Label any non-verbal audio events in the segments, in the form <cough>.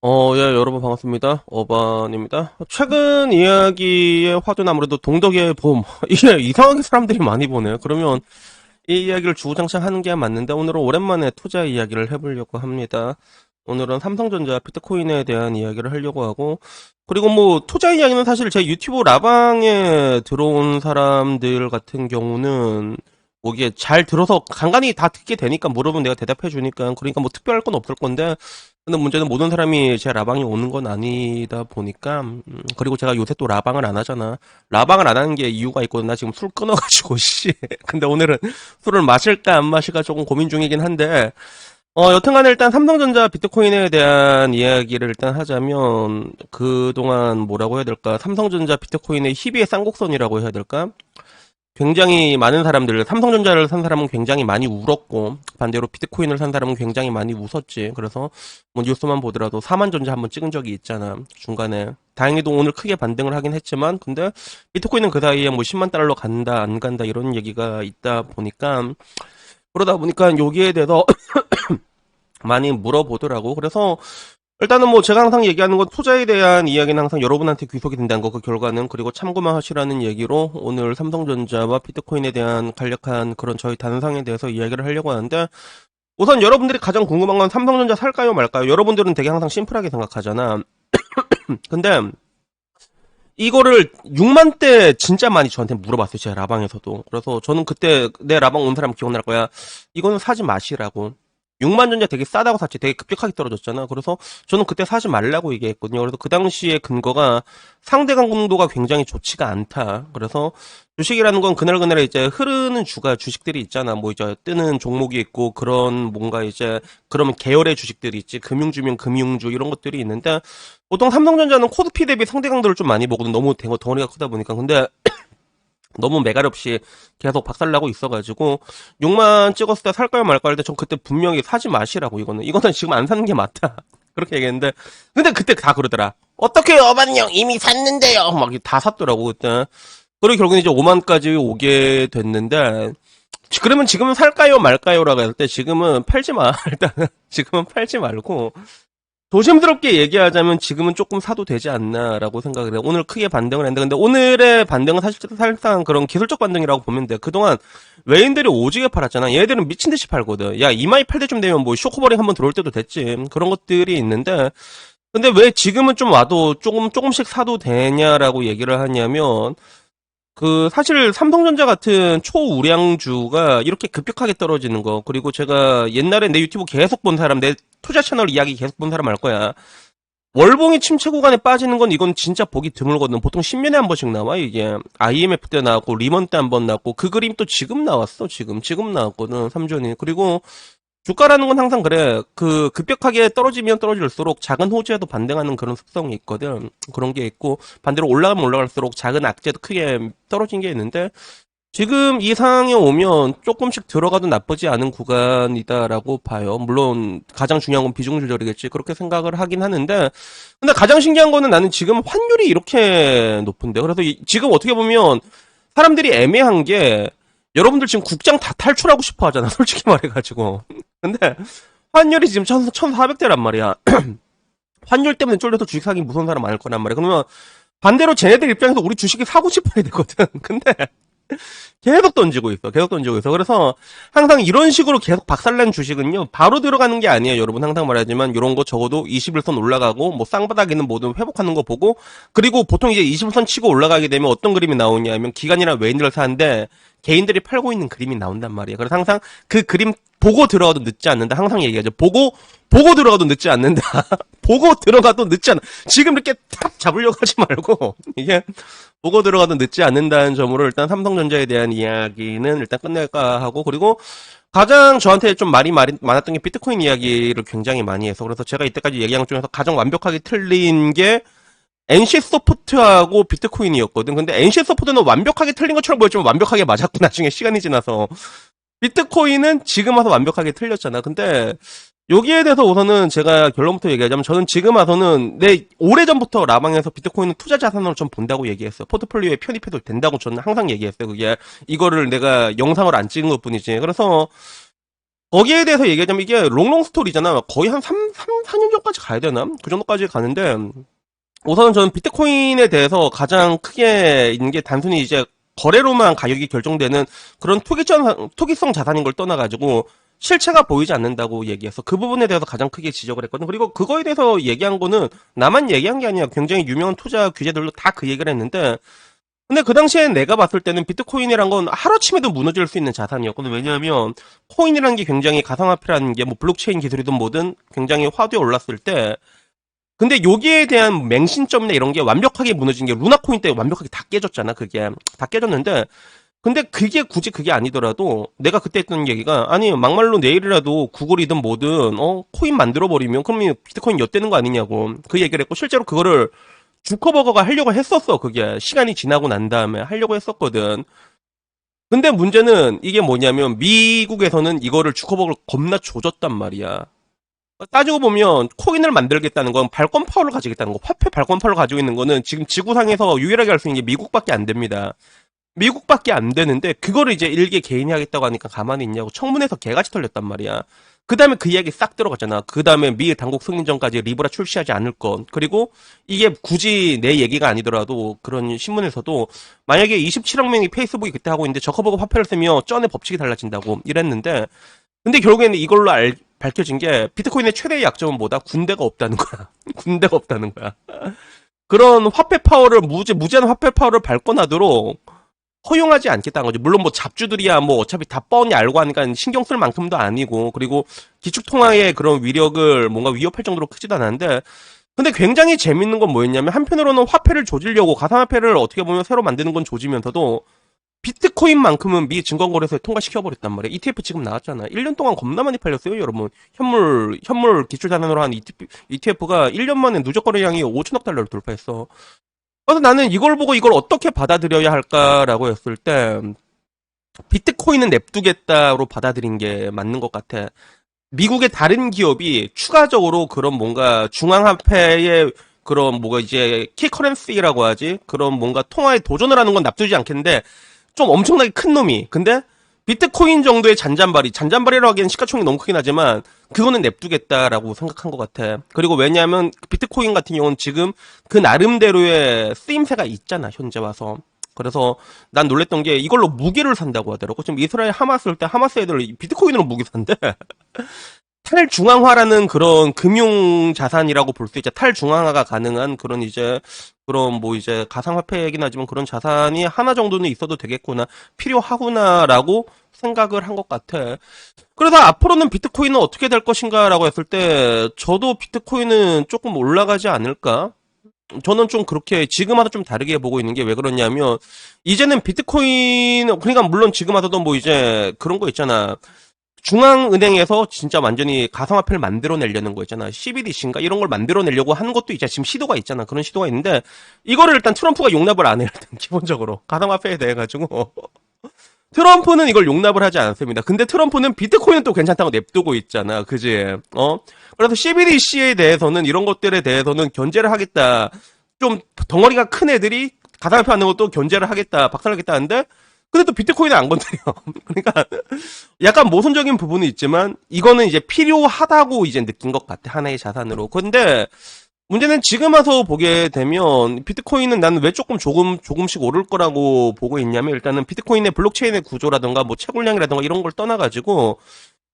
어, 예, 여러분 반갑습니다. 어반입니다. 최근 이야기의 화두는 아무래도 동덕의 봄. <laughs> 이게 이상하게 사람들이 많이 보네요. 그러면 이 이야기를 주구장창 하는 게 맞는데 오늘은 오랜만에 투자 이야기를 해보려고 합니다. 오늘은 삼성전자 비트코인에 대한 이야기를 하려고 하고 그리고 뭐 투자 이야기는 사실 제 유튜브 라방에 들어온 사람들 같은 경우는 뭐 이게 잘 들어서 간간히 다 듣게 되니까 물어보면 내가 대답해 주니까 그러니까 뭐 특별할 건 없을 건데 근데 문제는 모든 사람이 제 라방에 오는 건 아니다 보니까 음, 그리고 제가 요새 또 라방을 안 하잖아. 라방을 안 하는 게 이유가 있거든. 나 지금 술 끊어가지고 <laughs> 씨. 근데 오늘은 술을 마실까 안 마실까 조금 고민 중이긴 한데 어 여튼간에 일단 삼성전자 비트코인에 대한 이야기를 일단 하자면 그동안 뭐라고 해야 될까? 삼성전자 비트코인의 희비의 쌍곡선이라고 해야 될까 굉장히 많은 사람들, 삼성전자를 산 사람은 굉장히 많이 울었고, 반대로 비트코인을 산 사람은 굉장히 많이 웃었지. 그래서, 뭐, 뉴스만 보더라도 4만 전자 한번 찍은 적이 있잖아. 중간에. 다행히도 오늘 크게 반등을 하긴 했지만, 근데, 비트코인은 그 사이에 뭐 10만 달러 간다, 안 간다, 이런 얘기가 있다 보니까, 그러다 보니까 여기에 대해서 <coughs> 많이 물어보더라고. 그래서, 일단은 뭐 제가 항상 얘기하는 건 투자에 대한 이야기는 항상 여러분한테 귀속이 된다는 거 그 결과는 그리고 참고만 하시라는 얘기로 오늘 삼성전자와 비트코인에 대한 간략한 그런 저희 단상에 대해서 이야기를 하려고 하는데 우선 여러분들이 가장 궁금한 건 삼성전자 살까요 말까요? 여러분들은 되게 항상 심플하게 생각하잖아. <clears throat> 근데 이거를 6만 대 진짜 많이 저한테 물어봤어요. 제 라방에서도. 그래서 저는 그때 내 라방 온 사람 기억날 거야. 이거는 사지 마시라고. 6만 전자 되게 싸다고 샀지. 되게 급격하게 떨어졌잖아. 그래서 저는 그때 사지 말라고 얘기했거든요. 그래서 그 당시에 근거가 상대 강공도가 굉장히 좋지가 않다. 그래서 주식이라는 건 그날그날 이제 흐르는 주가 주식들이 있잖아. 뭐 이제 뜨는 종목이 있고 그런 뭔가 이제 그러면 계열의 주식들이 있지. 금융주면 금융주 이런 것들이 있는데 보통 삼성전자는 코드피 대비 상대 강도를 좀 많이 보거든. 너무 덩- 덩어리가 크다 보니까. 근데 너무 매갈 없이 계속 박살나고 있어가지고 6만 찍었을 때 살까요 말까요 할 때 전 그때 분명히 사지 마시라고 이거는. 이거는 지금 안 사는 게 맞다. <laughs> 그렇게 얘기했는데 근데 그때 다 그러더라. 어떻게 어반형 이미 샀는데요. 막 다 샀더라고 그때. 그리고 결국은 이제 5만까지 오게 됐는데 지- 그러면 지금은 살까요 말까요라고 할때 지금은 팔지 마. <laughs> 일단 지금은 팔지 말고 조심스럽게 얘기하자면 지금은 조금 사도 되지 않나라고 생각을 해요. 오늘 크게 반등을 했는데, 근데 오늘의 반등은 사실 사실상 그런 기술적 반등이라고 보면 돼. 그동안 외인들이 오지게 팔았잖아. 얘들은 미친 듯이 팔거든. 야, 이마이 팔 때쯤 되면 뭐 쇼크버링 한번 들어올 때도 됐지. 그런 것들이 있는데, 근데 왜 지금은 좀 와도 조금, 조금씩 사도 되냐라고 얘기를 하냐면, 그 사실 삼성전자 같은 초우량주가 이렇게 급격하게 떨어지는 거 그리고 제가 옛날에 내 유튜브 계속 본 사람 내 투자 채널 이야기 계속 본 사람 알 거야. 월봉이 침체 구간에 빠지는 건 이건 진짜 보기 드물거든. 보통 10년에 한 번씩 나와 이게. IMF 때 나왔고 리먼 때 한 번 나왔고 그 그림 또 지금 나왔어 지금. 지금 나왔거든 3전이. 그리고 주가라는 건 항상 그래. 그 급격하게 떨어지면 떨어질수록 작은 호재에도 반등하는 그런 특성이 있거든. 그런 게 있고 반대로 올라가면 올라갈수록 작은 악재도 크게 떨어진 게 있는데 지금 이 상황에 오면 조금씩 들어가도 나쁘지 않은 구간이다라고 봐요. 물론 가장 중요한 건 비중 조절이겠지. 그렇게 생각을 하긴 하는데 근데 가장 신기한 거는 나는 지금 환율이 이렇게 높은데 그래서 이- 지금 어떻게 보면 사람들이 애매한 게 여러분들 지금 국장 다 탈출하고 싶어 하잖아. <laughs> 솔직히 말해 가지고. 근데 환율이 지금 1,400대란 말이야. <clears throat> 환율 때문에 쫄려서 주식 사기 무서운 사람 많을 거란 말이야. 그러면 반대로 쟤네들 입장에서 우리 주식이 사고 싶어야 되거든. <laughs> 근데 계속 던지고 있어. 계속 던지고 있어. 그래서 항상 이런 식으로 계속 박살난 주식은요. 바로 들어가는 게 아니에요. 여러분 항상 말하지만 이런 거 적어도 21선 올라가고 뭐 쌍바닥 있는 모든 회복하는 거 보고 그리고 보통 이제 21선 치고 올라가게 되면 어떤 그림이 나오냐면 기관이나 외인들 사는데 개인들이 팔고 있는 그림이 나온단 말이에요. 그래서 항상 그 그림 보고 들어가도 늦지 않는다. 항상 얘기하죠. 보고 보고 들어가도 늦지 않는다. <laughs> 보고 들어가도 늦지 않아. 지금 이렇게 탁 잡으려고 하지 말고 <laughs> 이게 보고 들어가도 늦지 않는다는 점으로 일단 삼성전자에 대한 이야기는 일단 끝낼까 하고 그리고 가장 저한테 좀 말이 많았던 게 비트코인 이야기를 굉장히 많이 해서 그래서 제가 이때까지 얘기한 것 중에서 가장 완벽하게 틀린 게 NC 소프트하고 비트코인이었거든. 근데 NC 소프트는 완벽하게 틀린 것처럼 보였지만 완벽하게 맞았고 나중에 시간이 지나서 비트코인은 지금 와서 완벽하게 틀렸잖아. 근데 여기에 대해서 우선은 제가 결론부터 얘기하자면 저는 지금 와서는 내 오래전부터 라방에서 비트코인은 투자 자산으로 좀 본다고 얘기했어요. 포트폴리오에 편입해도 된다고 저는 항상 얘기했어요. 그게 이거를 내가 영상을 안 찍은 것 뿐이지. 그래서 거기에 대해서 얘기하자면 이게 롱롱 스토리잖아. 거의 한 3, 3, 4년 전까지 가야 되나? 그 정도까지 가는데, 우선 저는 비트코인에 대해서 가장 크게 있는 게 단순히 이제 거래로만 가격이 결정되는 그런 투기성, 투기성 자산인 걸 떠나가지고 실체가 보이지 않는다고 얘기해서 그 부분에 대해서 가장 크게 지적을 했거든. 그리고 그거에 대해서 얘기한 거는 나만 얘기한 게 아니야. 굉장히 유명한 투자 규제들도 다그 얘기를 했는데 근데 그 당시에 내가 봤을 때는 비트코인이란 건 하루아침에도 무너질 수 있는 자산이었거든. 왜냐하면 코인이라는 게 굉장히 가상화폐라는 게 뭐 블록체인 기술이든 뭐든 굉장히 화두에 올랐을 때 근데 여기에 대한 맹신점이나 이런 게 완벽하게 무너진 게 루나코인 때 완벽하게 다 깨졌잖아. 그게 다 깨졌는데. 근데 그게 굳이 그게 아니더라도 내가 그때 했던 얘기가 아니 막말로 내일이라도 구글이든 뭐든 어 코인 만들어 버리면 그러면 비트코인 엿되는 거 아니냐고. 그 얘기를 했고 실제로 그거를 주커버거가 하려고 했었어. 그게 시간이 지나고 난 다음에 하려고 했었거든. 근데 문제는 이게 뭐냐면 미국에서는 이거를 주커버거를 겁나 조졌단 말이야 따지고 보면 코인을 만들겠다는 건 발권 파워를 가지겠다는 거 화폐 발권 파워를 가지고 있는 거는 지금 지구상에서 유일하게 할 수 있는 게 미국밖에 안 됩니다 미국밖에 안 되는데 그거를 이제 일개 개인이 하겠다고 하니까 가만히 있냐고 청문회에서 개같이 털렸단 말이야. 그 다음에 그 이야기 싹 들어갔잖아. 그 다음에 미 당국 승인 전까지 리브라 출시하지 않을 것. 그리고 이게 굳이 내 얘기가 아니더라도 그런 신문에서도 만약에 27억 명이 페이스북이 그때 하고 있는데 보고 화폐를 쓰면 쩐의 법칙이 달라진다고 이랬는데 근데 결국에는 이걸로 알, 밝혀진 게 비트코인의 최대의 약점은 뭐다? 군대가 없다는 거야. <laughs> 군대가 없다는 거야. 그런 화폐 파워를 무제 무제한 화폐 파워를 발권하도록 허용하지 않겠다는 거죠. 물론 뭐 잡주들이야 뭐 어차피 다 뻔히 알고 하니까 신경 쓸 만큼도 아니고 그리고 기축 통화의 그런 위력을 뭔가 위협할 정도로 크지도 않았는데 근데 굉장히 재밌는 건 뭐였냐면 한편으로는 화폐를 조지려고 가상화폐를 어떻게 보면 새로 만드는 건 조지면서도 비트코인만큼은 미 증권거래소에 통과시켜버렸단 말이야. ETF 지금 나왔잖아. 1년 동안 겁나 많이 팔렸어요, 여러분. 현물, 현물 기출자산으로 한 ETF가 1년 만에 누적 거래량이 5천억 달러를 돌파했어. 그래서 나는 이걸 보고 이걸 어떻게 받아들여야 할까라고 했을 때 비트코인은 냅두겠다로 받아들인 게 맞는 것 같아. 미국의 다른 기업이 추가적으로 그런 뭔가 중앙화폐의 그런 뭐가 이제 키커런시라고 하지 그런 뭔가 통화에 도전을 하는 건 납두지 않겠는데 좀 엄청나게 큰 놈이 근데 비트코인 정도의 잔잔바리, 잔잔바리라고 하기엔 시가총이 너무 크긴 하지만 그거는 냅두겠다라고 생각한 것 같아. 그리고 왜냐하면 비트코인 같은 경우는 지금 그 나름대로의 쓰임새가 있잖아 현재 와서. 그래서 난 놀랬던 게 이걸로 무기를 산다고 하더라고. 지금 이스라엘 하마스 할때 하마스 애들 비트코인으로 무기 산대. <laughs> 탈중앙화라는 그런 금융 자산이라고 볼 수 있죠. 탈중앙화가 가능한 그런 이제 그런 뭐 이제 가상화폐이긴 하지만 그런 자산이 하나 정도는 있어도 되겠구나 필요하구나라고 생각을 한 것 같아. 그래서 앞으로는 비트코인은 어떻게 될 것인가라고 했을 때 저도 비트코인은 조금 올라가지 않을까? 저는 좀 그렇게 지금 와도 좀 다르게 보고 있는 게 왜 그러냐면 이제는 비트코인 그러니까 물론 지금 와서도 뭐 이제 그런 거 있잖아. 중앙은행에서 진짜 완전히 가상화폐를 만들어내려는 거 있잖아. CBDC인가? 이런 걸 만들어내려고 하는 것도 이제 지금 시도가 있잖아. 그런 시도가 있는데, 이거를 일단 트럼프가 용납을 안 해요. 일단 기본적으로. 가상화폐에 대해 가지고. <laughs> 트럼프는 이걸 용납을 하지 않습니다. 근데 트럼프는 비트코인은 또 괜찮다고 냅두고 있잖아. 그지? 어? 그래서 CBDC에 대해서는 이런 것들에 대해서는 견제를 하겠다. 좀 덩어리가 큰 애들이 가상화폐 하는 것도 견제를 하겠다. 박살나겠다 하는데, 근데 또 비트코인은 안 건드려. <laughs> 그러니까 약간 모순적인 부분은 있지만 이거는 이제 필요하다고 이제 느낀 것 같아. 하나의 자산으로. 근데 문제는 지금 와서 보게 되면 비트코인은 나는 왜 조금 조금 조금씩 오를 거라고 보고 있냐면 일단은 비트코인의 블록체인의 구조라든가 뭐 채굴량이라든가 이런 걸 떠나가지고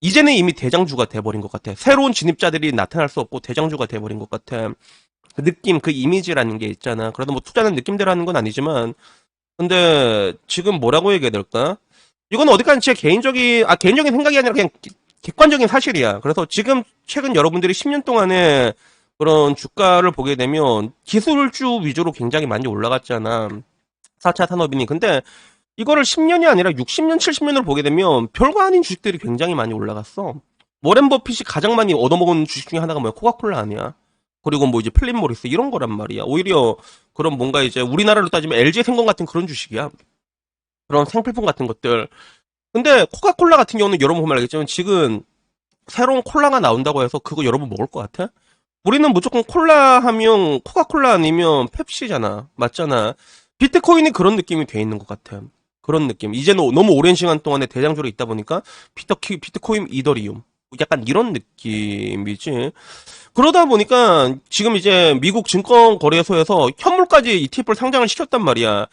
이제는 이미 대장주가 돼버린 것 같아. 새로운 진입자들이 나타날 수 없고 대장주가 돼버린 것 같아. 그 느낌, 그 이미지라는 게 있잖아. 그래도 뭐 투자는 느낌대로 하는 건 아니지만 근데 지금 뭐라고 얘기해야 될까? 이건 어디까지 제 개인적인 아 개인적인 생각이 아니라 그냥 객관적인 사실이야. 그래서 지금 최근 여러분들이 10년 동안에 그런 주가를 보게 되면 기술주 위주로 굉장히 많이 올라갔잖아. 4차 산업이니. 근데 이거를 10년이 아니라 60년, 70년으로 보게 되면 별거 아닌 주식들이 굉장히 많이 올라갔어. 워렌 버핏이 가장 많이 얻어먹은 주식 중에 하나가 뭐야? 코카콜라 아니야? 그리고 뭐 이제 플립 모리스 이런 거란 말이야. 오히려 그런 뭔가 이제 우리나라로 따지면 LG 생건 같은 그런 주식이야. 그런 생필품 같은 것들. 근데 코카콜라 같은 경우는 여러분 보면 알겠지만 지금 새로운 콜라가 나온다고 해서 그거 여러분 먹을 것 같아? 우리는 무조건 콜라 하면 코카콜라 아니면 펩시잖아. 맞잖아. 비트코인이 그런 느낌이 돼 있는 것 같아. 그런 느낌. 이제는 너무 오랜 시간 동안에 대장주로 있다 보니까 비트키, 비트코인, 이더리움. 약간 이런 느낌이지. 그러다 보니까 지금 이제 미국 증권거래소에서 현물까지 ETF를 상장을 시켰단 말이야.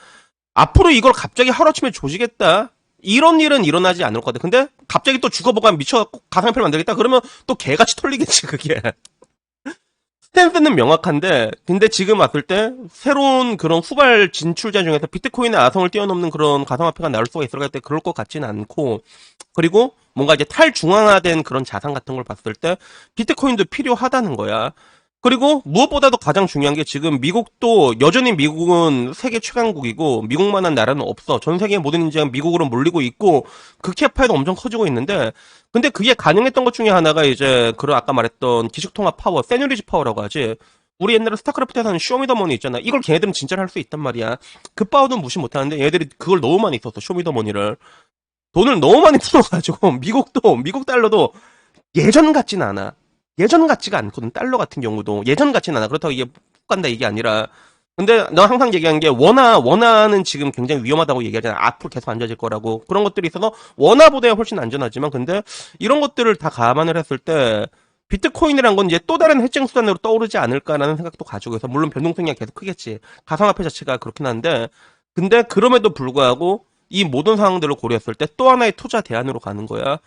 앞으로 이걸 갑자기 하루아침에 조지겠다. 이런 일은 일어나지 않을 것 같아. 근데 갑자기 또 죽어보가 미쳐갖고 가상화폐를 만들겠다? 그러면 또 개같이 털리겠지, 그게. 스탠스는 명확한데, 근데 지금 왔을 때, 새로운 그런 후발 진출자 중에서 비트코인의 아성을 뛰어넘는 그런 가상화폐가 나올 수가 있을 때 그럴 것 같지는 않고, 그리고 뭔가 이제 탈중앙화된 그런 자산 같은 걸 봤을 때, 비트코인도 필요하다는 거야. 그리고 무엇보다도 가장 중요한 게 지금 미국도 여전히 미국은 세계 최강국이고 미국만한 나라는 없어. 전 세계 모든 인재가 미국으로 몰리고 있고 극캐파에도 엄청 커지고 있는데 근데 그게 가능했던 것 중에 하나가 이제 그런 아까 말했던 기축통합 파워, 세뇨리지 파워라고 하지. 우리 옛날에 스타크래프트에서는 쇼미더머니 있잖아. 이걸 걔네들은 진짜로 할 수 있단 말이야. 그 파워는 무시 못하는데 얘들이 그걸 너무 많이 썼어. 쇼미더머니를. 돈을 너무 많이 <laughs> 풀어가지고 미국도 미국 달러도 예전 같진 않아. 예전 같지가 않거든. 달러 같은 경우도 예전 같진 않아. 그렇다고 이게 푹 간다 이게 아니라. 근데 너 항상 얘기한 게 원화 원화는 지금 굉장히 위험하다고 얘기하잖아. 앞으로 계속 안 좋아질 거라고 그런 것들이 있어서 원화보다 훨씬 안전하지만 근데 이런 것들을 다 감안을 했을 때 비트코인이란 건 이제 또 다른 해증 수단으로 떠오르지 않을까라는 생각도 가지고 해서 물론 변동성이 계속 크겠지. 가상화폐 자체가 그렇긴 한데 근데 그럼에도 불구하고 이 모든 상황들을 고려했을 때 또 하나의 투자 대안으로 가는 거야.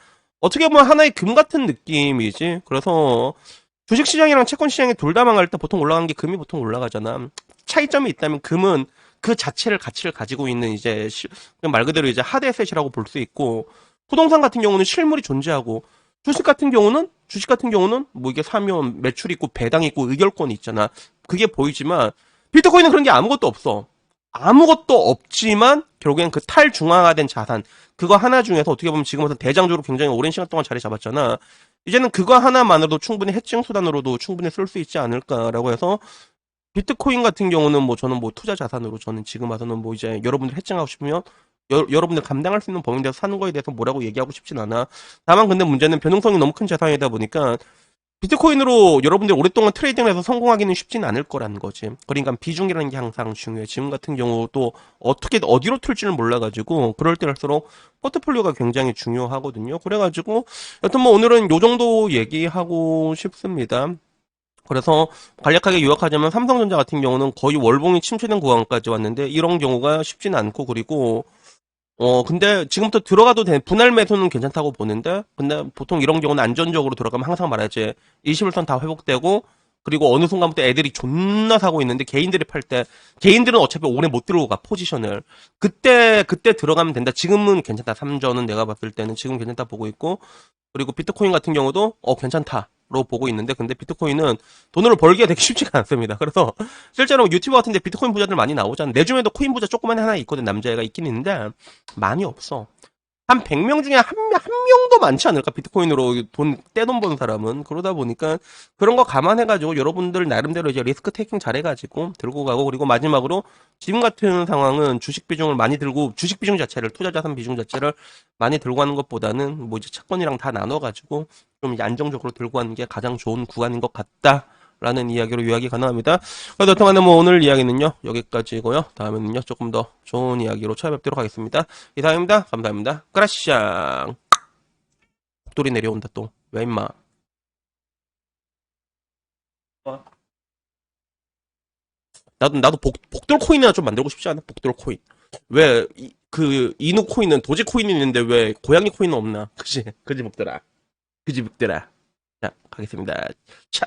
어떻게 보면 하나의 금 같은 느낌이지. 그래서 주식시장이랑 채권시장이 둘 다 망할 때 보통 올라가는 게 금이 보통 올라가잖아. 차이점이 있다면 금은 그 자체를 가치를 가지고 있는 이제 말 그대로 이제 하드에셋이라고 볼 수 있고 부동산 같은 경우는 실물이 존재하고 주식 같은 경우는 주식 같은 경우는 뭐 이게 사면 매출 있고 배당 있고 의결권이 있잖아. 그게 보이지만 비트코인은 그런 게 아무것도 없어. 아무것도 없지만 결국엔 그 탈중앙화된 자산 그거 하나 중에서 어떻게 보면 지금부터 대장주로 굉장히 오랜 시간 동안 자리 잡았잖아. 이제는 그거 하나만으로도 충분히 해칭 수단으로도 충분히 쓸 수 있지 않을까라고 해서 비트코인 같은 경우는 뭐 저는 뭐 투자 자산으로 저는 지금 와서는 뭐 이제 여러분들 해칭하고 싶으면 여, 여러분들 감당할 수 있는 범위 내에서 사는 거에 대해서 뭐라고 얘기하고 싶진 않아. 다만 근데 문제는 변동성이 너무 큰 자산이다 보니까 비트코인으로 여러분들 오랫동안 트레이딩을 해서 성공하기는 쉽진 않을 거라는 거지. 그러니까 비중이라는 게 항상 중요해. 지금 같은 경우도 어떻게 어디로 틀지를 몰라가지고 그럴 때일수록 포트폴리오가 굉장히 중요하거든요. 그래가지고 여튼 뭐 오늘은 요 정도 얘기하고 싶습니다. 그래서 간략하게 요약하자면 삼성전자 같은 경우는 거의 월봉이 침체된 구간까지 왔는데 이런 경우가 쉽지는 않고 그리고 어, 근데 지금부터 들어가도 돼. 분할 매수는 괜찮다고 보는데, 근데 보통 이런 경우는 안전적으로 들어가면 항상 말하지. 21선 다 회복되고, 그리고 어느 순간부터 애들이 존나 사고 있는데, 개인들이 팔 때, 개인들은 어차피 오래 못 들어오고 가, 포지션을. 그때, 그때 들어가면 된다. 지금은 괜찮다. 3전은 내가 봤을 때는 지금 괜찮다 보고 있고, 그리고 비트코인 같은 경우도, 어, 괜찮다. 로 보고 있는데, 근데 비트코인은 돈을 벌기가 되게 <laughs> 쉽지가 않습니다. 그래서, 실제로 유튜브 같은데 비트코인 부자들 많이 나오잖아. 내 주변에도 코인 부자 조그만 하나 있거든. 남자애가 있긴 있는데, 많이 없어. 한 100명 중에 한, 명- 한 명도 많지 않을까? 비트코인으로 돈, 떼돈 버는 사람은. 그러다 보니까 그런 거 감안해가지고 여러분들 나름대로 이제 리스크 테이킹 잘해가지고 들고 가고 그리고 마지막으로 지금 같은 상황은 주식 비중을 많이 들고 주식 비중 자체를 투자 자산 비중 자체를 많이 들고 가는 것보다는 뭐 이제 채권이랑 다 나눠가지고 좀 안정적으로 들고 가는 게 가장 좋은 구간인 것 같다. 라는 이야기로 요약이 가능합니다. 그래서 여튼간에 뭐 오늘 이야기는요 여기까지고요. 다음에는요 조금 더 좋은 이야기로 찾아뵙도록 하겠습니다. 이상입니다. 감사합니다. 크라시앙 복돌이 내려온다 또 왜 임마 나도 나도 복 복돌 코인이나 좀 만들고 싶지 않아? 복돌 코인 왜 그 이누 코인은 도지 코인이 있는데 왜 고양이 코인은 없나? 그지 그지 복들아 그지 복들아 자 가겠습니다. 차